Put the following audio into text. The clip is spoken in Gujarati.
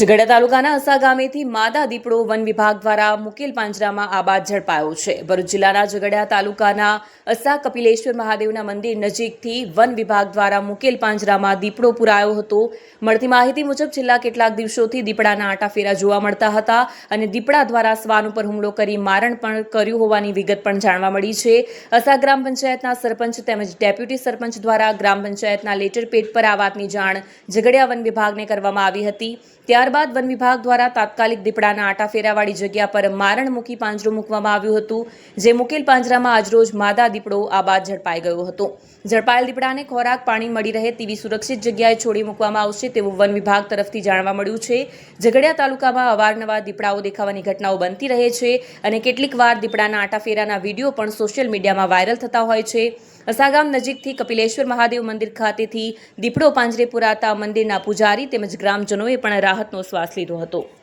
ઝઘડા તાલુકાના અસા ગામેથી માદા દીપડો વન વિભાગ દ્વારા મુકેલ પાંજરામાં આબાદ ઝડપાયો છે. ભરૂચ જિલ્લાના ઝઘડા તાલુકાના અસા કપિલેશ્વર મહાદેવના મંદિર નજીકથી વન વિભાગ દ્વારા મુકેલ પાંજરામાં દીપડો પુરાયો હતો. મળતી માહિતી મુજબ છેલ્લા કેટલાક દિવસોથી દીપડાના આટાફેરા જોવા મળતા હતા અને દીપડા દ્વારા શ્વાન ઉપર હુમલો કરી મારણ પણ કર્યું હોવાની વિગત પણ જાણવા મળી છે. અસા ગ્રામ પંચાયતના સરપંચ તેમજ ડેપ્યુટી સરપંચ દ્વારા ગ્રામ પંચાયતના લેટર પેડ પર આ વાતની જાણ ઝઘડિયા વન વિભાગને કરવામાં આવી હતી. ત્યારબાદ વન વિભાગ દ્વારા તાત્કાલિક દીપડાના આટાફેરાવાળી જગ્યા પર મારણ મૂકી પાંજરું મૂકવામાં આવ્યું હતું, જે મુકેલ પાંજરામાં આજરોજ માદા દીપડો આબાદ ઝડપાઈ ગયો હતો. ઝડપાયેલ દીપડાને ખોરાક, પાણી મળી રહે તેવી સુરક્ષિત જગ્યાએ છોડી મૂકવામાં આવશે તેવું વન વિભાગ તરફથી જાણવા મળ્યું છે. ઝઘડિયા તાલુકામાં અવારનવાર દીપડાઓ દેખાવાની ઘટનાઓ બનતી રહે છે અને કેટલીક વાર દીપડાના આટાફેરાના વીડિયો પણ સોશિયલ મીડિયામાં વાયરલ થતા હોય છે. અસાગામ નજીકથી કપિલેશ્વર મહાદેવ મંદિર ખાતેથી દીપડો પાંજરે પુરાતા મંદિરના પૂજારી તેમજ ગ્રામજનોએ પણ રાહતનો શ્વાસ લીધો હતો.